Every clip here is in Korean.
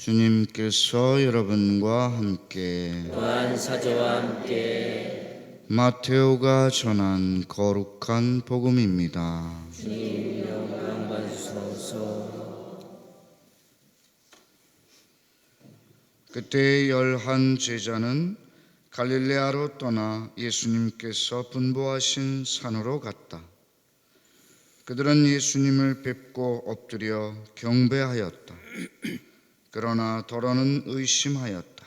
주님께서 여러분과 함께 또한 사자와 함께 마테오가 전한 거룩한 복음입니다. 영광 받으소서 그때 열한 제자는 갈릴레아로 떠나 예수님께서 분부하신 산으로 갔다. 그들은 예수님을 뵙고 엎드려 경배하였다. 그러나 더러는 의심하였다.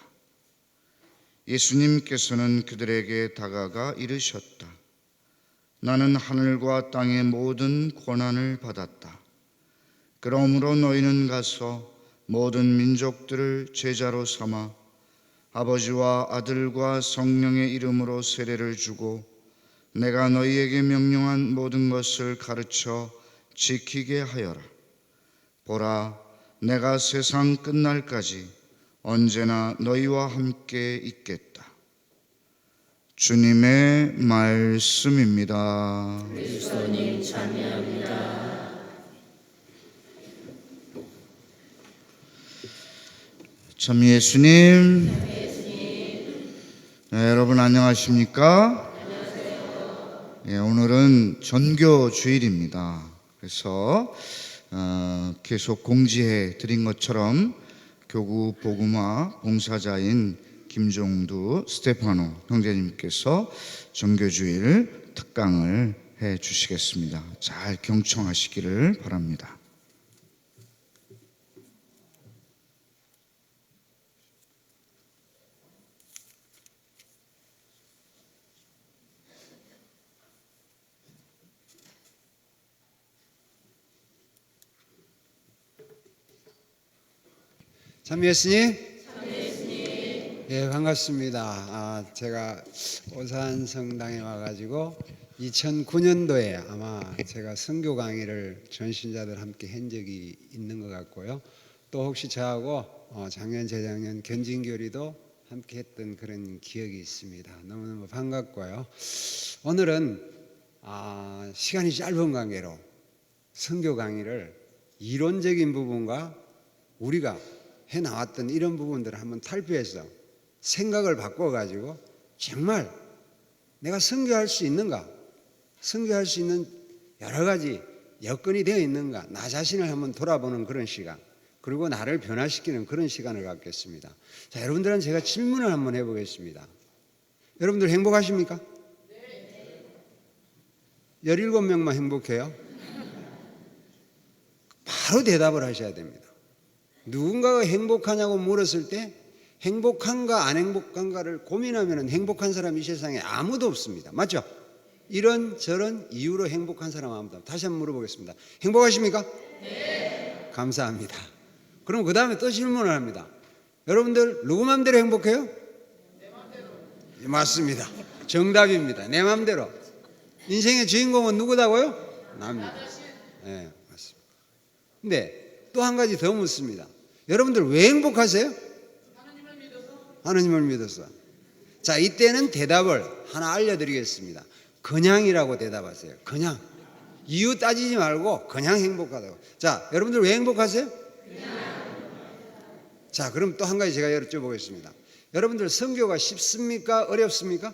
예수님께서는 그들에게 다가가 이르셨다. 나는 하늘과 땅의 모든 권한을 받았다. 그러므로 너희는 가서 모든 민족들을 제자로 삼아 아버지와 아들과 성령의 이름으로 세례를 주고 내가 너희에게 명령한 모든 것을 가르쳐 지키게 하여라. 보라, 내가 세상 끝날까지 언제나 너희와 함께 있겠다. 주님의 말씀입니다. 그리스도님 찬미합니다 참 예수님. 네, 여러분 안녕하십니까? 예, 오늘은 전교 주일입니다. 그래서 어, 계속 공지해 드린 것처럼 교구 복음화 봉사자인 김종두 스테파노 형제님께서 전교주일 특강을 해 주시겠습니다. 잘 경청하시기를 바랍니다. 참 예수님. 예 반갑습니다. 아, 제가 오산 성당에 와가지고 2009년도에 아마 제가 선교 강의를 전신자들 함께 한 적이 있는 것 같고요. 또 혹시 저하고 어, 작년 재작년 견진교리도 함께 했던 그런 기억이 있습니다. 너무너무 반갑고요. 오늘은 아, 시간이 짧은 관계로 선교 강의를 이론적인 부분과 우리가 해 나왔던 이런 부분들을 한번 탈피해서 생각을 바꿔 가지고 정말 내가 선교할 수 있는가? 선교할 수 있는 여러 가지 여건이 되어 있는가? 나 자신을 한번 돌아보는 그런 시간. 그리고 나를 변화시키는 그런 시간을 갖겠습니다. 자, 여러분들은 제가 질문을 한번 해 보겠습니다. 여러분들 행복하십니까? 17명만 행복해요? 바로 대답을 하셔야 됩니다. 누군가가 행복하냐고 물었을 때 행복한가 안 행복한가를 고민하면 행복한 사람이 이 세상에 아무도 없습니다. 맞죠? 이런 저런 이유로 행복한 사람 아무도 없다. 다시 한번 물어보겠습니다. 행복하십니까? 네. 감사합니다. 그럼 그 다음에 또 질문을 합니다. 여러분들 누구 맘대로 행복해요? 내 맘대로. 맞습니다. 정답입니다. 내 맘대로. 인생의 주인공은 누구다고요? 납니다. 네, 맞습니다. 근데 또 한 가지 더 묻습니다. 여러분들 왜 행복하세요? 하나님을 믿어서. 자, 이때는 대답을 하나 알려드리겠습니다. 그냥이라고 대답하세요. 그냥. 이유 따지지 말고 그냥 행복하다고. 자, 여러분들 왜 행복하세요? 자, 그럼 또 한 가지 제가 여쭤보겠습니다. 여러분들 성교가 쉽습니까? 어렵습니까?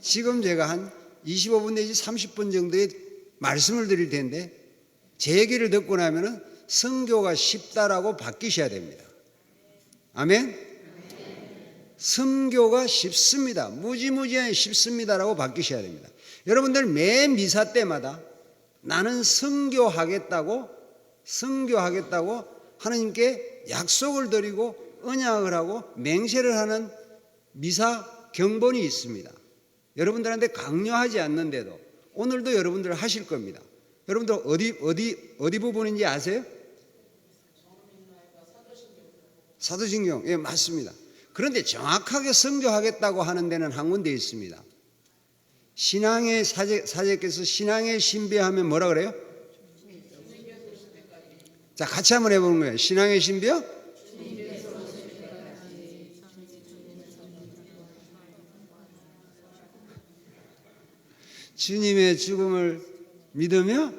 지금 제가 한 25분 내지 30분 정도의 말씀을 드릴 텐데 제 얘기를 듣고 나면은 성교가 쉽다라고 바뀌셔야 됩니다. 아멘. 성교가 쉽습니다. 무지무지한 쉽습니다라고 바뀌셔야 됩니다. 여러분들 매 미사 때마다 나는 성교하겠다고 성교하겠다고 하나님께 약속을 드리고 언약을 하고 맹세를 하는 미사 경본이 있습니다. 여러분들한테 강요하지 않는데도 오늘도 여러분들 하실 겁니다. 여러분들 어디 어디 어디 부분인지 아세요? 사도신경 예 맞습니다. 그런데 정확하게 성교하겠다고 하는 데는 한 군데 있습니다. 신앙의 사제, 사제께서 신앙의 신비하면 뭐라 그래요? 자 같이 한번 해보는 거예요. 신앙의 신비요? 주님의 죽음을 믿으며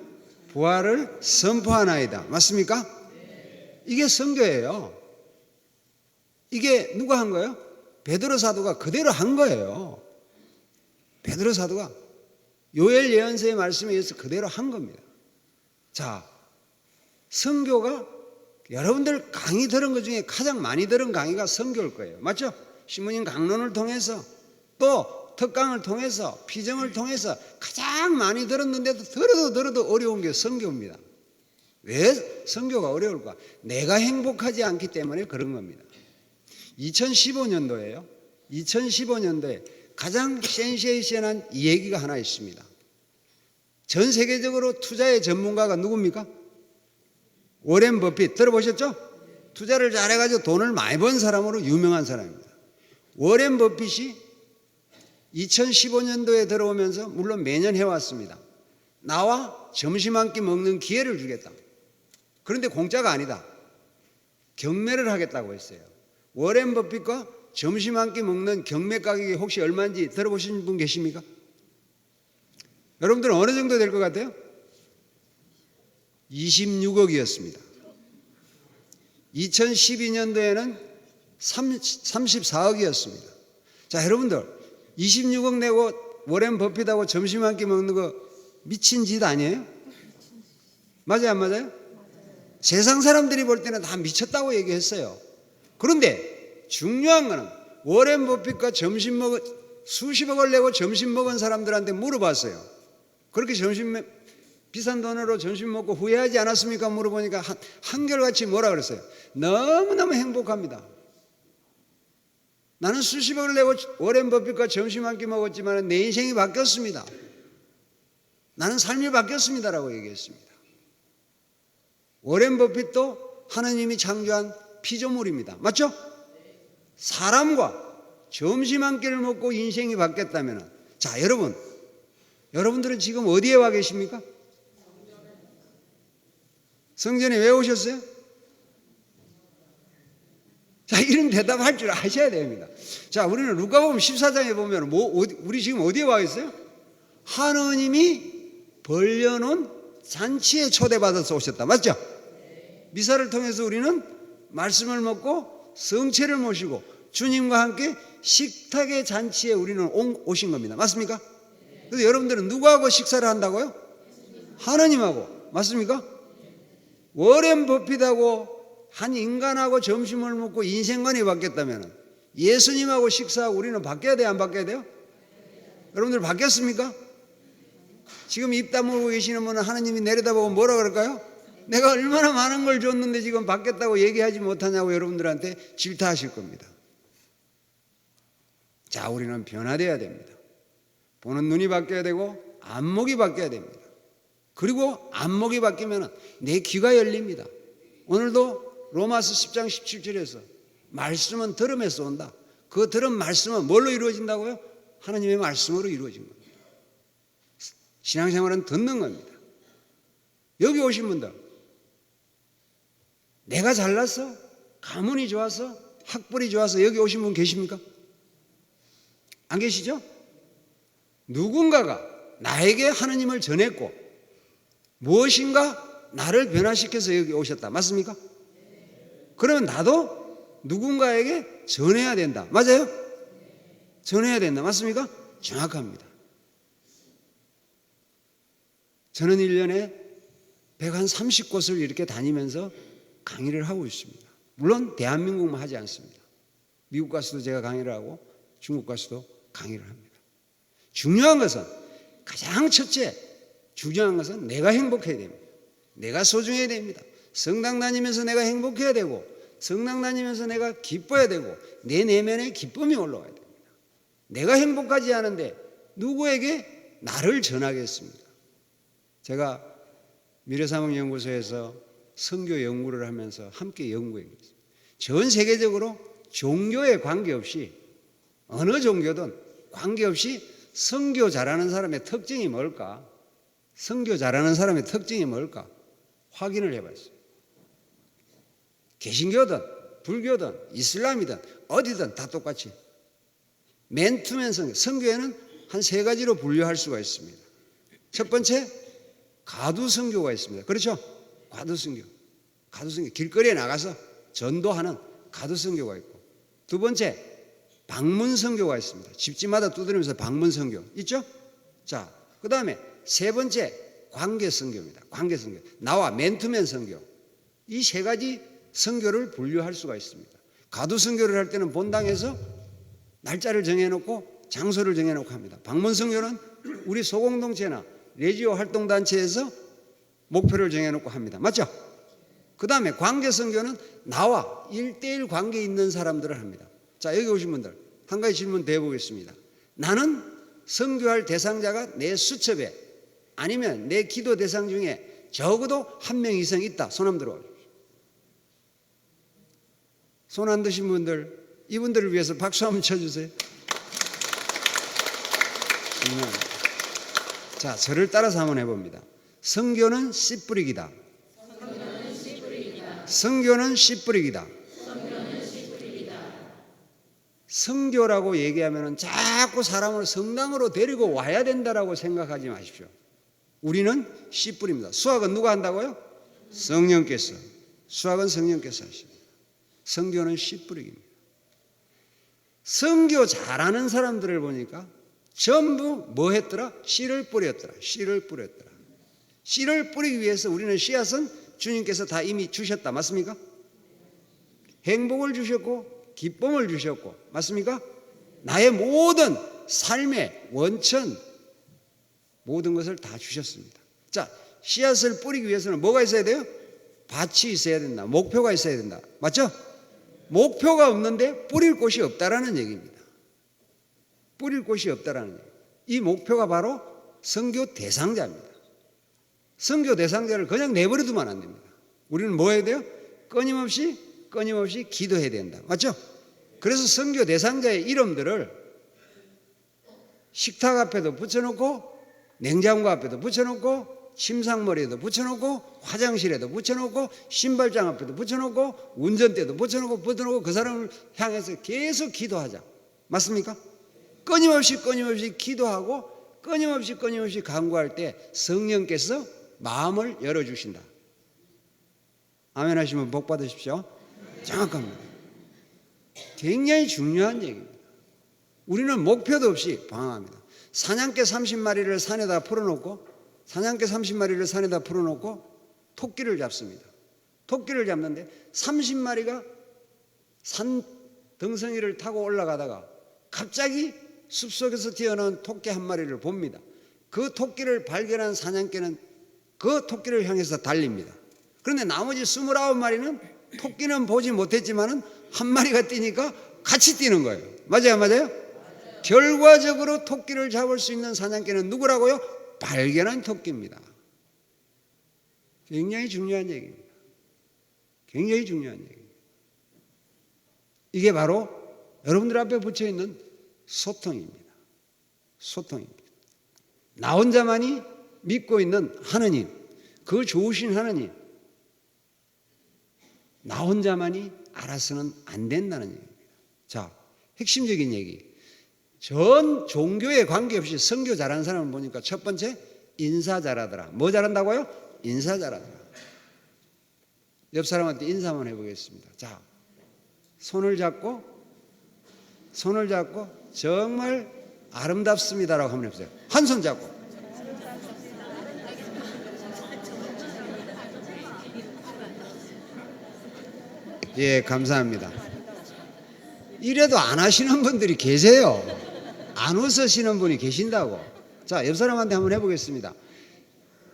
부활을 선포하나이다. 맞습니까? 이게 선교예요. 이게 누가 한 거예요? 베드로 사도가 그대로 한 거예요. 베드로 사도가 요엘 예언서의 말씀에 의해서 그대로 한 겁니다. 자, 선교가 여러분들 강의 들은 것 중에 가장 많이 들은 강의가 선교일 거예요. 맞죠? 신문인 강론을 통해서 또 특강을 통해서 피정을 통해서 가장 많이 들었는데도 들어도 들어도 어려운 게 선교입니다. 왜 선교가 어려울까? 내가 행복하지 않기 때문에 그런 겁니다. 2015년도에요. 2015년도에 가장 센세이션한 이 얘기가 하나 있습니다. 전 세계적으로 투자의 전문가가 누굽니까? 워렌 버핏 들어보셨죠? 투자를 잘해가지고 돈을 많이 번 사람으로 유명한 사람입니다. 워렌 버핏이 2015년도에 들어오면서 물론 매년 해왔습니다. 나와 점심 한 끼 먹는 기회를 주겠다. 그런데 공짜가 아니다. 경매를 하겠다고 했어요. 워렌 버핏과 점심 한 끼 먹는 경매 가격이 혹시 얼마인지 들어보신 분 계십니까? 여러분들은 어느 정도 될 것 같아요? 26억이었습니다. 2012년도에는 34억이었습니다. 자, 여러분들 26억 내고 워렌 버핏하고 점심 한 끼 먹는 거 미친 짓 아니에요? 맞아요, 안 맞아요? 세상 사람들이 볼 때는 다 미쳤다고 얘기했어요. 그런데 중요한 거는 워렌 버핏과 점심 먹은 수십억을 내고 점심 먹은 사람들한테 물어봤어요. 그렇게 점심 먹- 비싼 돈으로 점심 먹고 후회하지 않았습니까? 물어보니까 한, 한결같이 뭐라 그랬어요? 너무너무 행복합니다. 나는 수십억을 내고 워렌 버핏과 점심 한 끼 먹었지만 내 인생이 바뀌었습니다. 나는 삶이 바뀌었습니다라고 얘기했습니다. 워렌 버핏도 하나님이 창조한 피조물입니다. 맞죠? 사람과 점심 한 끼를 먹고 인생이 바뀌었다면 자, 여러분. 여러분들은 지금 어디에 와 계십니까? 성전에 왜 오셨어요? 자, 이런 대답할 줄 아셔야 됩니다. 자, 우리는 루카복음 14장에 보면 뭐 어디- 우리 지금 어디에 와 있어요? 하느님이 벌려놓은 잔치에 초대받아서 오셨다. 맞죠? 미사를 통해서 우리는 말씀을 먹고 성체를 모시고 주님과 함께 식탁의 잔치에 우리는 온- 오신 겁니다. 맞습니까? 그래서 여러분들은 누구하고 식사를 한다고요? 하느님하고. 맞습니까? 워렌 버핏하고 한 인간하고 점심을 먹고 인생관이 바뀌었다면 예수님하고 식사하고 우리는 바뀌어야 돼요? 안 바뀌어야 돼요? 여러분들 바뀌었습니까? 지금 입 다물고 계시는 분은 하나님이 내려다보고 뭐라 그럴까요? 내가 얼마나 많은 걸 줬는데 지금 바뀌었다고 얘기하지 못하냐고 여러분들한테 질타하실 겁니다. 자, 우리는 변화되어야 됩니다. 보는 눈이 바뀌어야 되고 안목이 바뀌어야 됩니다. 그리고 안목이 바뀌면 내 귀가 열립니다. 오늘도 로마서 10장 17절에서 말씀은 들음에서 온다. 그 들은 말씀은 뭘로 이루어진다고요? 하나님의 말씀으로 이루어진 겁니다. 신앙생활은 듣는 겁니다. 여기 오신 분들 내가 잘났어? 가문이 좋아서? 학벌이 좋아서 여기 오신 분 계십니까? 안 계시죠? 누군가가 나에게 하나님을 전했고 무엇인가 나를 변화시켜서 여기 오셨다. 맞습니까? 그러면 나도 누군가에게 전해야 된다. 맞아요? 전해야 된다. 맞습니까? 정확합니다. 저는 1년에 130곳을 이렇게 다니면서 강의를 하고 있습니다. 물론 대한민국만 하지 않습니다. 미국 가서도 제가 강의를 하고 중국 가서도 강의를 합니다. 중요한 것은 가장 첫째 중요한 것은 내가 행복해야 됩니다. 내가 소중해야 됩니다. 성당 다니면서 내가 행복해야 되고 성당 다니면서 내가 기뻐야 되고 내 내면에 기쁨이 올라와야 됩니다. 내가 행복하지 않은데 누구에게 나를 전하겠습니까? 제가 미래사목연구소에서 선교 연구를 하면서 함께 연구했습니다. 전 세계적으로 종교에 관계없이 어느 종교든 관계없이 선교 잘하는 사람의 특징이 뭘까? 선교 잘하는 사람의 특징이 뭘까? 확인을 해봤어요. 개신교든 불교든 이슬람이든 어디든 다 똑같이 맨투맨 선교. 선교에는 한 세 가지로 분류할 수가 있습니다. 첫 번째 가두 선교가 있습니다. 그렇죠? 가두 선교. 가두선교 길거리에 나가서 전도하는 가두선교가 있고 두 번째 방문선교가 있습니다. 집집마다 두드리면서 방문선교 있죠? 자, 그 다음에 세 번째 관계선교입니다. 관계선교 나와 맨투맨 선교 이 세 가지 선교를 분류할 수가 있습니다. 가두 선교를 할 때는 본당에서 날짜를 정해놓고 장소를 정해놓고 합니다. 방문 선교는 우리 소공동체나 레지오 활동단체에서 목표를 정해놓고 합니다. 맞죠? 그 다음에 관계 선교는 나와 일대일 관계 있는 사람들을 합니다. 자, 여기 오신 분들, 한 가지 질문 더 해보겠습니다. 나는 선교할 대상자가 내 수첩에 아니면 내 기도 대상 중에 적어도 한 명 이상 있다. 손 한번 들어. 손 안 드신 분들, 이분들을 위해서 박수 한번 쳐주세요. 자, 저를 따라서 한번 해봅니다. 성교는 씨 뿌리기다. 성교는 씨 뿌리기다. 성교라고 얘기하면 자꾸 사람을 성당으로 데리고 와야 된다라고 생각하지 마십시오. 우리는 씨 뿌립니다. 수학은 누가 한다고요? 성령께서. 수학은 성령께서 하십니다. 성교는 씨 뿌리기입니다. 성교 잘하는 사람들을 보니까 전부 뭐 했더라? 씨를 뿌렸더라. 씨를 뿌렸더라. 씨를 뿌리기 위해서 우리는 씨앗은 주님께서 다 이미 주셨다. 맞습니까? 행복을 주셨고 기쁨을 주셨고 맞습니까? 나의 모든 삶의 원천 모든 것을 다 주셨습니다. 자, 씨앗을 뿌리기 위해서는 뭐가 있어야 돼요? 밭이 있어야 된다. 목표가 있어야 된다. 맞죠? 목표가 없는데 뿌릴 곳이 없다라는 얘기입니다. 뿌릴 곳이 없다라는 얘기. 이 목표가 바로 선교 대상자입니다. 선교 대상자를 그냥 내버려 두면 안 됩니다. 우리는 뭐 해야 돼요? 끊임없이 끊임없이 기도해야 된다. 맞죠? 그래서 선교 대상자의 이름들을 식탁 앞에도 붙여놓고 냉장고 앞에도 붙여놓고 침상머리에도 붙여놓고 화장실에도 붙여놓고 신발장 앞에도 붙여놓고 운전대도 붙여놓고 붙여놓고 그 사람을 향해서 계속 기도하자. 맞습니까? 끊임없이 끊임없이 기도하고 끊임없이 끊임없이 간구할 때 성령께서 마음을 열어주신다. 아멘 하시면 복 받으십시오. 정확합니다. 굉장히 중요한 얘기입니다. 우리는 목표도 없이 방황합니다. 사냥개 30마리를 산에다 풀어놓고 사냥개 30마리를 산에다 풀어놓고 토끼를 잡습니다. 토끼를 잡는데 30마리가 산 등성이를 타고 올라가다가 갑자기 숲속에서 튀어나온 토끼 한 마리를 봅니다. 그 토끼를 발견한 사냥개는 그 토끼를 향해서 달립니다. 그런데 나머지 29마리는 토끼는 보지 못했지만은 한 마리가 뛰니까 같이 뛰는 거예요. 맞아요, 맞아요? 결과적으로 토끼를 잡을 수 있는 사냥개는 누구라고요? 발견한 토끼입니다. 굉장히 중요한 얘기입니다. 굉장히 중요한 얘기입니다. 이게 바로 여러분들 앞에 붙여 있는 소통입니다. 소통입니다. 나 혼자만이 믿고 있는 하느님, 그 좋으신 하느님, 나 혼자만이 알아서는 안 된다는 얘기입니다. 자, 핵심적인 얘기. 전 종교에 관계없이 선교 잘하는 사람을 보니까 첫 번째 인사 잘하더라. 뭐 잘한다고요? 인사 잘하더라. 옆 사람한테 인사 한번 해보겠습니다. 자, 손을 잡고 손을 잡고 정말 아름답습니다라고 한번 해보세요. 한 손 잡고. 예, 감사합니다. 이래도 안 하시는 분들이 계세요. 안 웃으시는 분이 계신다고. 자, 옆 사람한테 한번 해보겠습니다.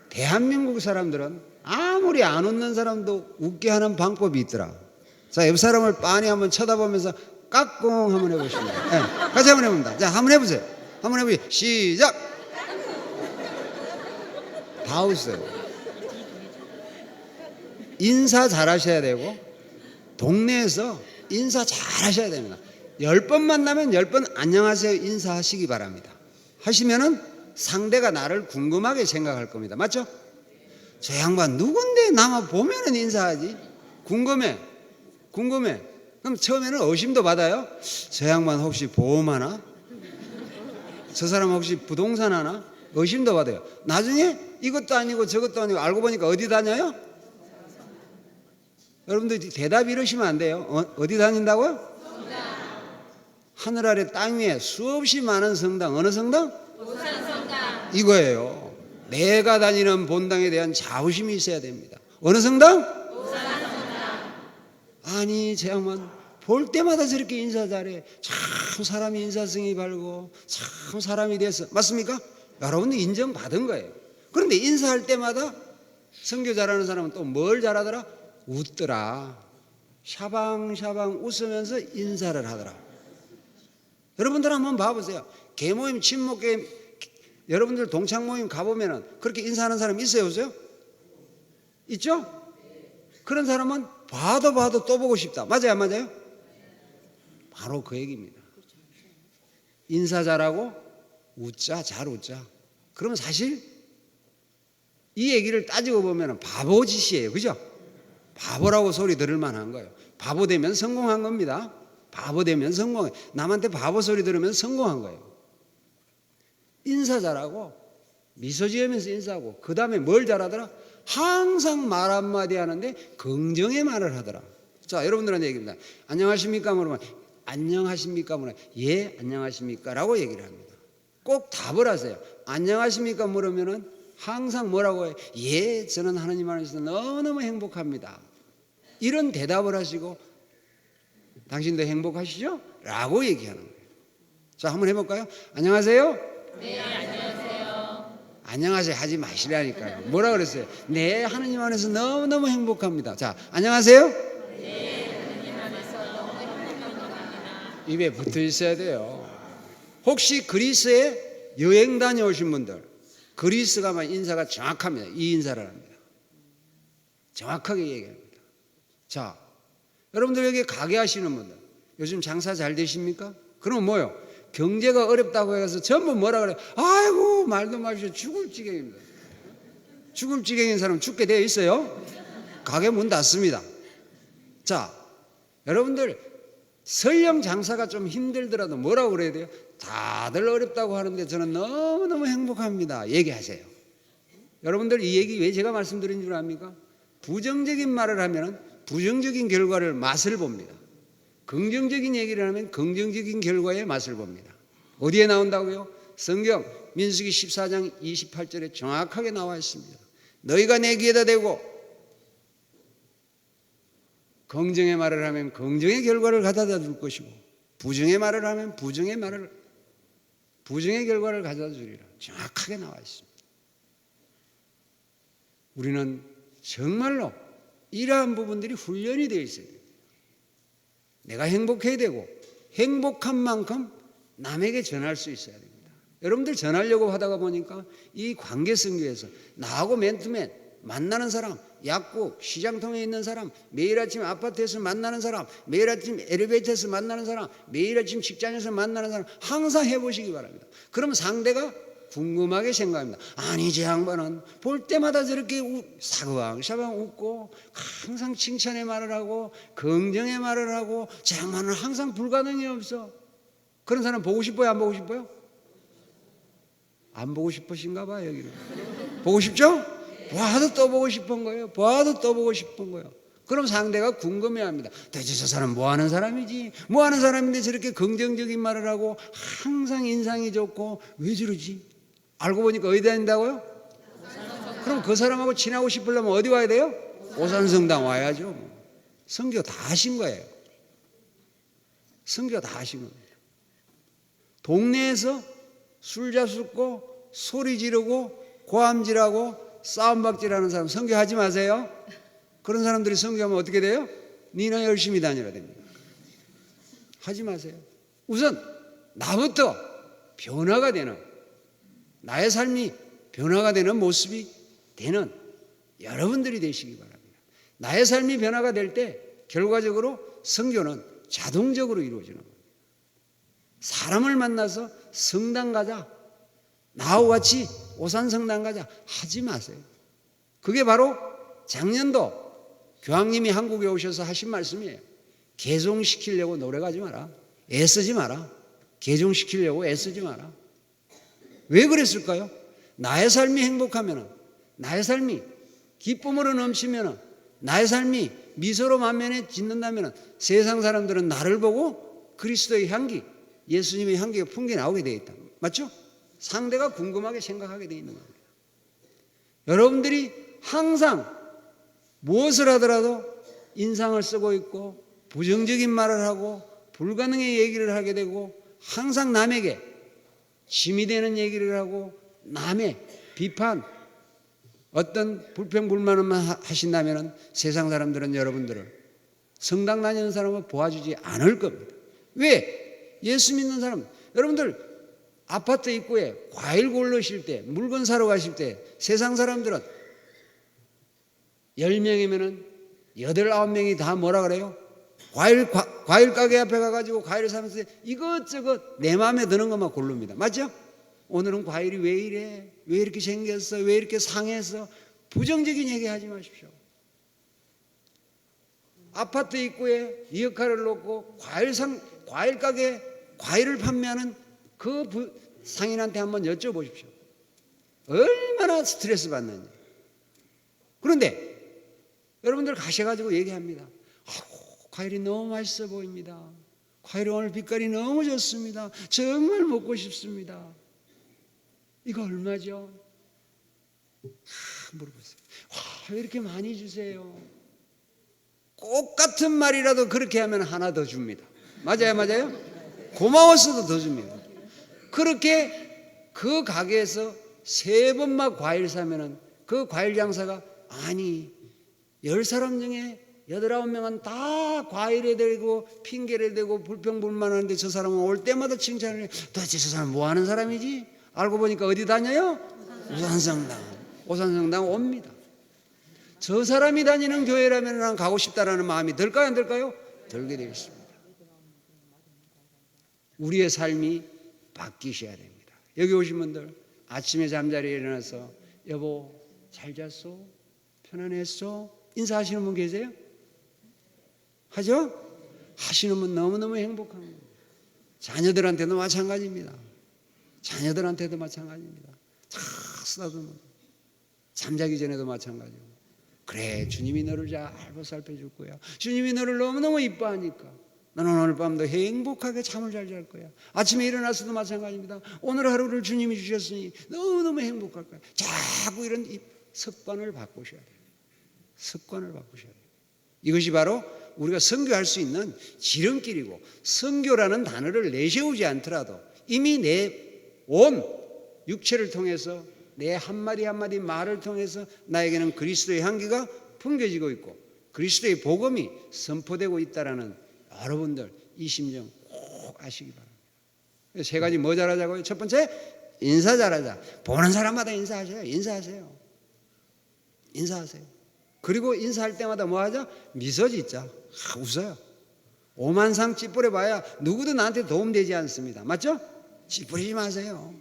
대한민국 사람들은 아무리 안 웃는 사람도 웃게 하는 방법이 있더라. 자, 옆 사람을 빤히 한번 쳐다보면서 까꿍 한번 해보십니다. 네, 같이 한번 해봅니다. 자, 한번 해보세요. 한번 해보세요. 시작! 다 웃어요. 인사 잘 하셔야 되고, 동네에서 인사 잘 하셔야 됩니다. 열 번 만나면 열 번 안녕하세요 인사하시기 바랍니다. 하시면은 상대가 나를 궁금하게 생각할 겁니다. 맞죠? 저 양반 누군데 나만 보면은 인사하지? 궁금해. 궁금해. 그럼 처음에는 의심도 받아요. 저 양반 혹시 보험하나? 저 사람 혹시 부동산 하나? 의심도 받아요. 나중에 이것도 아니고 저것도 아니고 알고 보니까 어디 다녀요? 여러분들 대답 이러시면 안 돼요. 어, 디 다닌다고요? 하늘 아래 땅 위에 수없이 많은 성당 어느 성당? 이거예요. 내가 다니는 본당에 대한 자부심이 있어야 됩니다. 어느 성당? 아니 제 양반 볼 때마다 저렇게 인사 잘해. 참 사람이 인사성이 바르고 참 사람이 돼서 맞습니까? 여러분들 인정받은 거예요. 그런데 인사할 때마다 성교 잘하는 사람은 또 뭘 잘하더라? 웃더라. 샤방샤방 웃으면서 인사를 하더라. 여러분들 한번 봐보세요. 개모임, 친목개임, 여러분들 동창 모임 가보면은 그렇게 인사하는 사람 있어요, 없어요? 있죠? 그런 사람은 봐도 봐도 또 보고 싶다. 맞아요, 안 맞아요? 바로 그 얘기입니다. 인사 잘하고 웃자, 잘 웃자. 그러면 사실 이 얘기를 따지고 보면 바보 짓이에요. 그죠? 바보라고 소리 들을 만한 거예요. 바보 되면 성공한 겁니다. 바보 되면 성공해. 남한테 바보 소리 들으면 성공한 거예요. 인사 잘하고 미소 지으면서 인사하고 그 다음에 뭘 잘하더라? 항상 말 한마디 하는데 긍정의 말을 하더라. 자, 여러분들한테 얘기입니다. 안녕하십니까? 물으면 안녕하십니까? 물으면 예, 안녕하십니까? 라고 얘기를 합니다. 꼭 답을 하세요. 안녕하십니까? 물으면은 항상 뭐라고 해요? 예, 저는 하나님 안에서 너무너무 행복합니다. 이런 대답을 하시고 당신도 행복하시죠? 라고 얘기하는 거예요. 자, 한번 해볼까요? 안녕하세요? 네, 안녕하세요. 안녕하세요. 하지 마시라니까요. 뭐라 그랬어요? 네, 하나님 안에서 너무너무 행복합니다. 자, 안녕하세요? 네, 하나님 안에서 너무 행복합니다. 입에 붙어 있어야 돼요. 혹시 그리스에 여행 다녀오신 분들, 그리스가만 인사가 정확합니다. 이 인사를 합니다. 정확하게 얘기합니다. 자, 여러분들 여기 가게 하시는 분들 요즘 장사 잘 되십니까? 그럼 뭐요? 경제가 어렵다고 해서 전부 뭐라 그래? 아이고 말도 마시오 죽을 지경입니다. 죽을 지경인 사람 죽게 되어 있어요. 가게 문 닫습니다. 자, 여러분들 설령 장사가 좀 힘들더라도 뭐라고 그래야 돼요? 다들 어렵다고 하는데 저는 너무너무 행복합니다. 얘기하세요. 여러분들 이 얘기 왜 제가 말씀드린 줄 압니까? 부정적인 말을 하면 부정적인 결과를 맛을 봅니다. 긍정적인 얘기를 하면 긍정적인 결과의 맛을 봅니다. 어디에 나온다고요? 성경 민수기 14장 28절에 정확하게 나와 있습니다. 너희가 내 귀에다 대고 긍정의 말을 하면 긍정의 결과를 가져다 줄 것이고 부정의 말을 하면 부정의 말을 부정의 결과를 가져다 주리라. 정확하게 나와 있습니다. 우리는 정말로 이러한 부분들이 훈련이 되어 있어야 돼요. 내가 행복해야 되고 행복한 만큼 남에게 전할 수 있어야 됩니다. 여러분들 전하려고 하다가 보니까 이 관계성 교에서 나하고 맨투맨 만나는 사람, 약국, 시장통에 있는 사람, 매일 아침 아파트에서 만나는 사람, 매일 아침 엘리베이터에서 만나는 사람, 매일 아침 직장에서 만나는 사람 항상 해보시기 바랍니다. 그럼 상대가 궁금하게 생각합니다. 아니 제 양반은 볼 때마다 저렇게 우, 사방사방 웃고 항상 칭찬의 말을 하고 긍정의 말을 하고 제 양반은 항상 불가능이 없어. 그런 사람 보고 싶어요? 안 보고 싶어요? 안 보고 싶으신가 봐요 여기는. 보고 싶죠? 봐도 또 보고 싶은 거예요. 봐도 또 보고 싶은 거예요. 그럼 상대가 궁금해합니다. 대체 저 사람 뭐 하는 사람이지? 뭐 하는 사람인데 저렇게 긍정적인 말을 하고 항상 인상이 좋고 왜 저러지? 알고 보니까 어디 다닌다고요? 그럼 그 사람하고 친하고 싶으려면 어디 와야 돼요? 오산성당 와야죠. 성교 다 하신 거예요. 성교 다 하신 겁니다. 동네에서 술 잡숫고 소리 지르고 고함질하고 싸움박질하는 사람 성교하지 마세요. 그런 사람들이 성교하면 어떻게 돼요? 니나 열심히 다녀야 됩니다. 하지 마세요. 우선 나부터 변화가 되는 나의 삶이 변화가 되는 모습이 되는 여러분들이 되시기 바랍니다. 나의 삶이 변화가 될 때 결과적으로 성교는 자동적으로 이루어지는 겁니다. 사람을 만나서 성당 가자. 나하고 같이 오산 성당 가자. 하지 마세요. 그게 바로 작년도 교황님이 한국에 오셔서 하신 말씀이에요. 개종시키려고 노력하지 마라. 애쓰지 마라. 개종시키려고 애쓰지 마라. 왜 그랬을까요? 나의 삶이 행복하면 나의 삶이 기쁨으로 넘치면 나의 삶이 미소로 만면에 짓는다면 세상 사람들은 나를 보고 그리스도의 향기, 예수님의 향기가 풍겨 나오게 되어 있다. 맞죠? 상대가 궁금하게 생각하게 되어 있는 겁니다. 여러분들이 항상 무엇을 하더라도 인상을 쓰고 있고 부정적인 말을 하고 불가능의 얘기를 하게 되고 항상 남에게 짐이 되는 얘기를 하고 남의 비판 어떤 불평 불만만 하- 하신다면 세상 사람들은 여러분들을 성당 다니는 사람은 보아주지 않을 겁니다. 왜? 예수 믿는 사람 여러분들 아파트 입구에 과일 고르실 때 물건 사러 가실 때 세상 사람들은 10명이면은 8, 9명이 다 뭐라 그래요? 과일, 과, 과일 가게 앞에 가가지고 과일을 사면서 이것저것 내 마음에 드는 것만 고릅니다. 맞죠? 오늘은 과일이 왜 이래? 왜 이렇게 생겼어? 왜 이렇게 상했어? 부정적인 얘기 하지 마십시오. 아파트 입구에 리어카를 놓고 과일 상, 과일 가게 과일을 판매하는 그 부, 상인한테 한번 여쭤보십시오. 얼마나 스트레스 받는지. 그런데 여러분들 가셔가지고 얘기합니다. 아우, 과일이 너무 맛있어 보입니다. 과일이 오늘 빛깔이 너무 좋습니다. 정말 먹고 싶습니다. 이거 얼마죠? 아, 물어보세요. 와, 왜 이렇게 많이 주세요? 똑같은 말이라도 그렇게 하면 하나 더 줍니다. 맞아요, 맞아요? 고마웠어도 더 줍니다. 그렇게 그 가게에서 세 번만 과일 사면은 그 과일 장사가 아니 열 사람 중에 여덟 아홉 명은 다 과일에 대고 핑계를 대고 불평불만하는데 저 사람은 올 때마다 칭찬을 해. 도대체 저 사람 뭐 하는 사람이지? 알고 보니까 어디 다녀요? 우산성당. 우산성당 옵니다. 저 사람이 다니는 교회라면 난 가고 싶다라는 마음이 들까요 안 들까요? 들게 되겠습니다. 우리의 삶이 바뀌셔야 됩니다. 여기 오신 분들 아침에 잠자리에 일어나서 여보 잘 잤어? 편안했어? 인사하시는 분 계세요? 하죠? 하시는 분 너무너무 행복한 거예요. 자녀들한테도 마찬가지입니다. 자녀들한테도 마찬가지입니다. 다 쓰다듬어. 잠자기 전에도 마찬가지고. 그래, 주님이 너를 잘 보살펴 줄 거야. 주님이 너를 너무너무 이뻐하니까. 너는 오늘 밤도 행복하게 잠을 잘 잘 거야. 아침에 일어나서도 마찬가지입니다. 오늘 하루를 주님이 주셨으니 너무너무 행복할 거야. 자꾸 이런 이 습관을 바꾸셔야 돼요. 습관을 바꾸셔야 돼요. 이것이 바로 우리가 선교할 수 있는 지름길이고 선교라는 단어를 내세우지 않더라도 이미 내 온 육체를 통해서 내 한마디 한마디 말을 통해서 나에게는 그리스도의 향기가 풍겨지고 있고 그리스도의 복음이 선포되고 있다라는 여러분들 이 심정 꼭 아시기 바랍니다. 세 가지 뭐 잘하자고요? 첫 번째 인사 잘하자. 보는 사람마다 인사하세요. 인사하세요. 인사하세요. 그리고 인사할 때마다 뭐 하죠? 미소 짓자. 아, 웃어요. 오만상 찌푸려 봐야 누구도 나한테 도움되지 않습니다. 맞죠? 찌푸리지 마세요.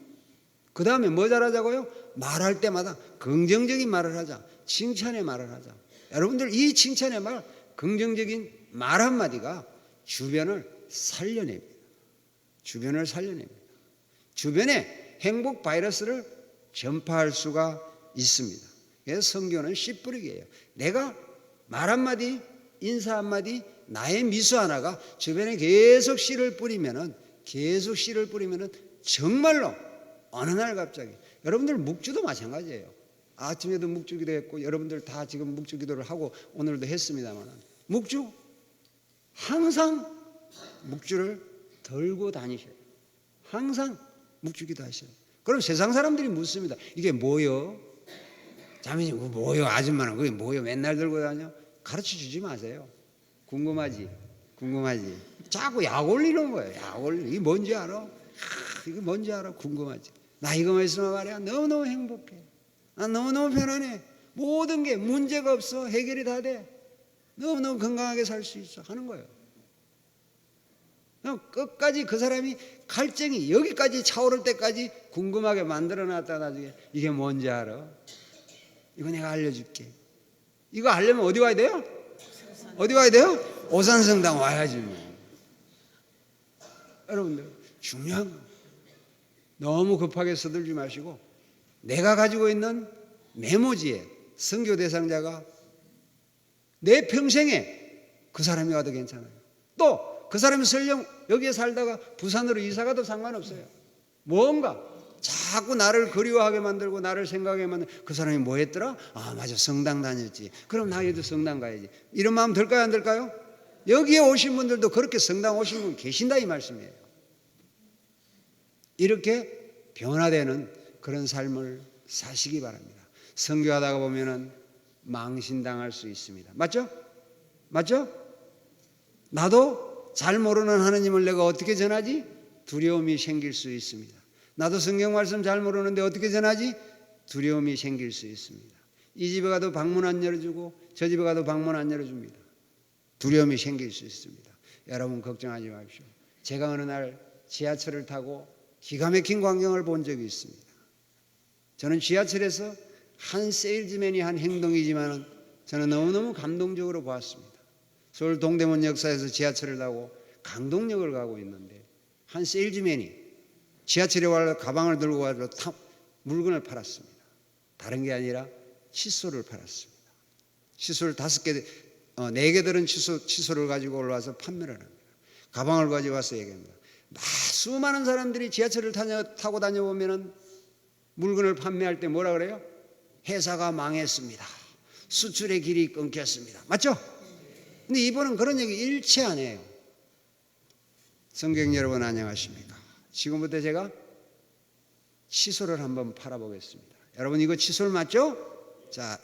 그 다음에 뭐 잘하자고요? 말할 때마다 긍정적인 말을 하자. 칭찬의 말을 하자. 여러분들 이 칭찬의 말, 긍정적인 말 한마디가 주변을 살려냅니다. 주변을 살려냅니다. 주변에 행복 바이러스를 전파할 수가 있습니다. 그래서 성교는 씨 뿌리기예요. 내가 말 한마디, 인사 한마디, 나의 미소 하나가 주변에 계속 씨를 뿌리면은 계속 씨를 뿌리면은 정말로 어느 날 갑자기 여러분들 묵주도 마찬가지예요. 아침에도 묵주기도 했고 여러분들 다 지금 묵주기도를 하고 오늘도 했습니다만 묵주 항상 묵주를 들고 다니셔요. 항상 묵주기도 하셔요. 그럼 세상 사람들이 묻습니다. 이게 뭐요? 자매님, 그거 뭐요? 아줌마는 그게 뭐요? 맨날 들고 다녀? 가르쳐 주지 마세요. 궁금하지? 궁금하지? 자꾸 약 올리는 거예요. 약 올리는. 이게 뭔지 알아? 하, 이게 뭔지 알아? 궁금하지? 나 이거만 있으면 말이야. 너무너무 행복해. 나 너무너무 편안해. 모든 게 문제가 없어. 해결이 다 돼. 너무너무 건강하게 살 수 있어. 하는 거예요. 끝까지 그 사람이 갈증이 여기까지 차오를 때까지 궁금하게 만들어 놨다 나중에 이게 뭔지 알아? 이거 내가 알려줄게. 이거 알려면 어디 와야 돼요? 어디 와야 돼요? 오산성당 와야지 뭐. 여러분들 중요한 거 너무 급하게 서둘지 마시고 내가 가지고 있는 메모지에 선교 대상자가 내 평생에 그 사람이 와도 괜찮아요. 또 그 사람이 설령 여기에 살다가 부산으로 이사 가도 상관없어요. 뭔가 자꾸 나를 그리워하게 만들고 나를 생각하게 만들 그 사람이 뭐 했더라? 아 맞아 성당 다녔지. 그럼 나에도 성당 가야지. 이런 마음 들까요 안 들까요? 여기에 오신 분들도 그렇게 성당 오신 분 계신다 이 말씀이에요. 이렇게 변화되는 그런 삶을 사시기 바랍니다. 선교하다가 보면은 망신당할 수 있습니다. 맞죠? 맞죠? 나도 잘 모르는 하느님을 내가 어떻게 전하지? 두려움이 생길 수 있습니다. 나도 성경 말씀 잘 모르는데 어떻게 전하지? 두려움이 생길 수 있습니다. 이 집에 가도 방문 안 열어주고 저 집에 가도 방문 안 열어줍니다. 두려움이 생길 수 있습니다. 여러분 걱정하지 마십시오. 제가 어느 날 지하철을 타고 기가 막힌 광경을 본 적이 있습니다. 저는 지하철에서 한 세일즈맨이 한 행동이지만 저는 너무너무 감동적으로 보았습니다. 서울 동대문 역사에서 지하철을 타고 강동역을 가고 있는데 한 세일즈맨이 지하철에 와서 가방을 들고 와서 타- 물건을 팔았습니다. 다른 게 아니라 칫솔을 팔았습니다. 칫솔 다섯 개, 어, 네개 들은 칫솔, 칫솔을 가지고 올라와서 판매를 합니다. 가방을 가지고 와서 얘기합니다. 막 수많은 사람들이 지하철을 타녀, 타고 다녀보면은 물건을 판매할 때 뭐라 그래요? 회사가 망했습니다. 수출의 길이 끊겼습니다. 맞죠? 근데 이분은 그런 얘기 일체 안 해요. 성경 여러분 안녕하십니까? 지금부터 제가 칫솔을 한번 팔아보겠습니다. 여러분 이거 칫솔 맞죠? 자,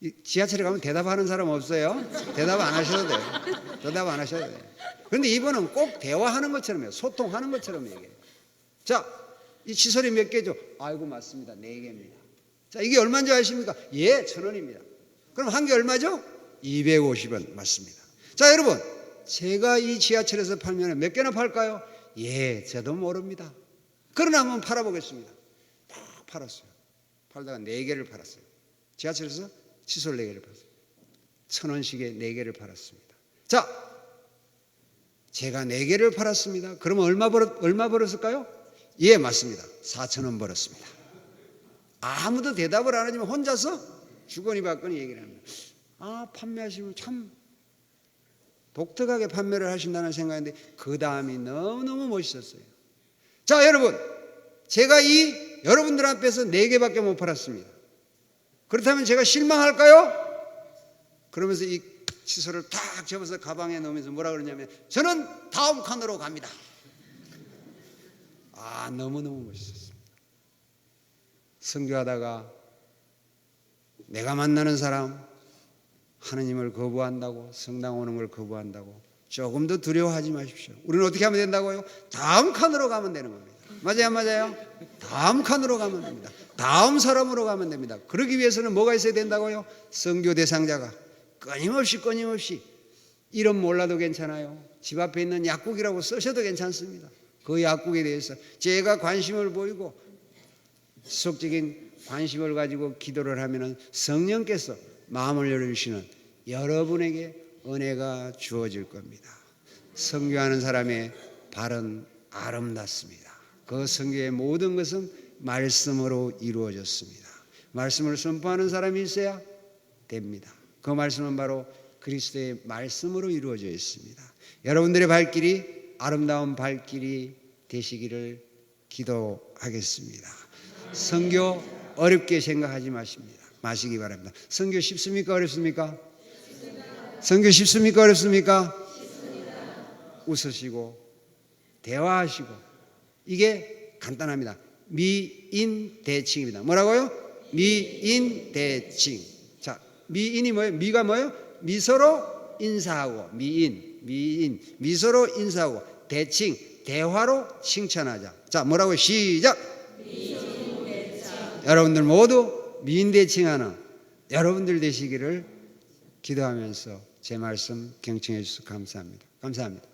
이 지하철에 가면 대답하는 사람 없어요? 대답 안 하셔도 돼요. 대답 안 하셔도 돼요. 그런데 이분은 꼭 대화하는 것처럼 해요. 소통하는 것처럼 얘기해요. 자, 이 칫솔이 몇 개죠? 아이고 맞습니다. 네 개입니다. 자, 이게 얼마인지 아십니까? 예, 천 원입니다. 그럼 한 개 얼마죠? 250원 맞습니다. 자, 여러분, 제가 이 지하철에서 팔면 몇 개나 팔까요? 예, 저도 모릅니다. 그러나 한번 팔아보겠습니다. 딱 팔았어요. 팔다가 네 개를 팔았어요. 지하철에서 칫솔 네 개를 팔았어요. 천 원씩에 네 개를 팔았습니다. 자, 제가 네 개를 팔았습니다. 그러면 얼마 벌었, 얼마 벌었을까요? 예, 맞습니다. 4천 원 벌었습니다. 아무도 대답을 안 하지만 혼자서 주거니 받거니 얘기를 합니다. 아, 판매하시면 참 독특하게 판매를 하신다는 생각인데 그 다음이 너무너무 멋있었어요. 자, 여러분. 제가 이 여러분들 앞에서 네 개밖에 못 팔았습니다. 그렇다면 제가 실망할까요? 그러면서 이 칫솔을 탁 접어서 가방에 넣으면서 뭐라 그러냐면 저는 다음 칸으로 갑니다. 아, 너무너무 멋있었습니다. 선교하다가 내가 만나는 사람 하느님을 거부한다고 성당 오는 걸 거부한다고 조금 더 두려워하지 마십시오. 우리는 어떻게 하면 된다고요? 다음 칸으로 가면 되는 겁니다. 맞아요, 안 맞아요? 다음 칸으로 가면 됩니다. 다음 사람으로 가면 됩니다. 그러기 위해서는 뭐가 있어야 된다고요? 성교 대상자가 끊임없이 끊임없이 이름 몰라도 괜찮아요. 집 앞에 있는 약국이라고 쓰셔도 괜찮습니다. 그 약국에 대해서 제가 관심을 보이고 지속적인 관심을 가지고 기도를 하면은 성령께서 마음을 열어주시는 여러분에게 은혜가 주어질 겁니다. 성교하는 사람의 발은 아름답습니다. 그 성교의 모든 것은 말씀으로 이루어졌습니다. 말씀을 선포하는 사람이 있어야 됩니다. 그 말씀은 바로 그리스도의 말씀으로 이루어져 있습니다. 여러분들의 발길이 아름다운 발길이 되시기를 기도하겠습니다. 성교 어렵게 생각하지 마십니다. 마시기 바랍니다. 성교 쉽습니까? 어렵습니까? 성교 쉽습니까? 어렵습니까? 웃으시고 대화하시고 이게 간단합니다. 미인 대칭입니다. 뭐라고요? 미인 대칭. 자, 미인이 뭐예요? 미가 뭐예요? 미소로 인사하고 미인, 미인, 미소로 인사하고 대칭, 대화로 칭찬하자. 자, 뭐라고 시작. 여러분들 모두 미인 대칭하는 여러분들 되시기를 기도하면서 제 말씀 경청해 주셔서 감사합니다. 감사합니다.